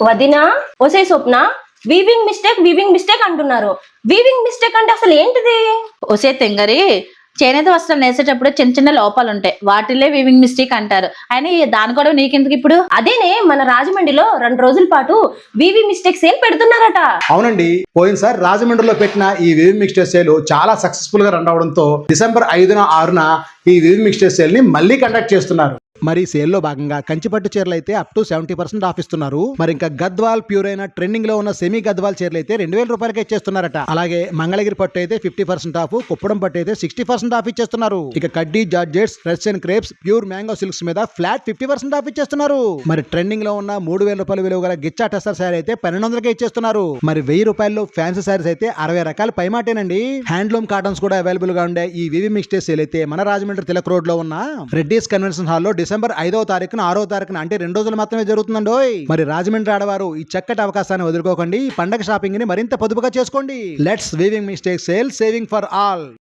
వదినా ఒసే Swapna weaving mistake weaving mistake అంటున్నారు. వీవింగ్ మిస్టేక్ అంటే అసలు ఏంటిది? ఒసే తెంగరి చేనేత వస్త్రాలు నేసేటప్పుడు చిన్న చిన్న లోపాలు ఉంటాయి వాటిల్లే వీవింగ్ మిస్టేక్ అంటారు. అయినా దాని కూడా నీకెందుకు ఇప్పుడు? అదేనే మన రాజమండ్రిలో రెండు రోజుల పాటు వీవి మిస్టేక్ సేల్ పెడుతున్నారట. అవునండి. పోయినసారి రాజమండ్రిలో పెట్టిన ఈ వివి మిక్స్చర్ సేల్ చాలా సక్సెస్ఫుల్గా రన్ అవడంతో డిసెంబర్ ఐదున ఆరున ఈ వివి మిక్స్చర్ సేల్ని మళ్ళీ కండక్ట్ చేస్తున్నారు. మరి సేల్లో భాగంగా కంచిపట్టు చీరలు అయితే up to seventy percent off ఇస్తున్నారు. మరి ఇంకా గద్వాల్ ప్యూర్ అయిన ట్రెండింగ్లో ఉన్న సెమీ గద్వాల్ చీరలు అయితే రెండు వేల రూపాయలకి ఇచ్చేస్తున్నారట. అలాగే మంగళగిరి పట్టు అయితే ఫిఫ్టీ పర్సెంట్ ఆఫ్ కుప్పడం పట్టు అయితే సిక్స్టీ పర్సెంట్ ఆఫ్ ఇచ్చేస్తున్నారు. ఇక కడ్డీ georgettes reds and crepes pure mango silks మీద ఫ్లాట్ ఫిఫ్టీ పర్సెంట్ ఆఫ్ ఇచ్చేస్తున్నారు. మరి ట్రెండింగ్లో ఉన్న మూడు వేల రూపాయల విలువ గల గిచ్చా టెస్టర్ శారీ అయితే పన్నెండు వందలకే ఇచ్చేస్తున్నారు. మరి వెయ్యి రూపాయల్లో ఫ్యాన్సీ శారీస్ అయితే అరవై రకాల పైమాటేనండి హ్యాండ్లూమ్ కాటన్స్ కూడా అవైలబుల్గా ఉండే ఈ వివి మిక్స్టేక్ సేల్ అయితే మన రాజమండ్రి తిలక్ రోడ్లో ఉన్న రెడ్డిస్ కన్వెన్షన్ హాల్లో డిసెంబర్ ఐదవ తారీఖున ఆరో తారీఖున అంటే రెండు రోజులు మాత్రమే జరుగుతుందండోయ్ మరి రాజమండ్రి ఆడవారు ఈ చక్కటి అవకాశాన్ని వదులుకోకండి. పండగ షాపింగ్ని మరింత పొదుపుగా చేసుకోండి. Let's weaving mistake sale saving for all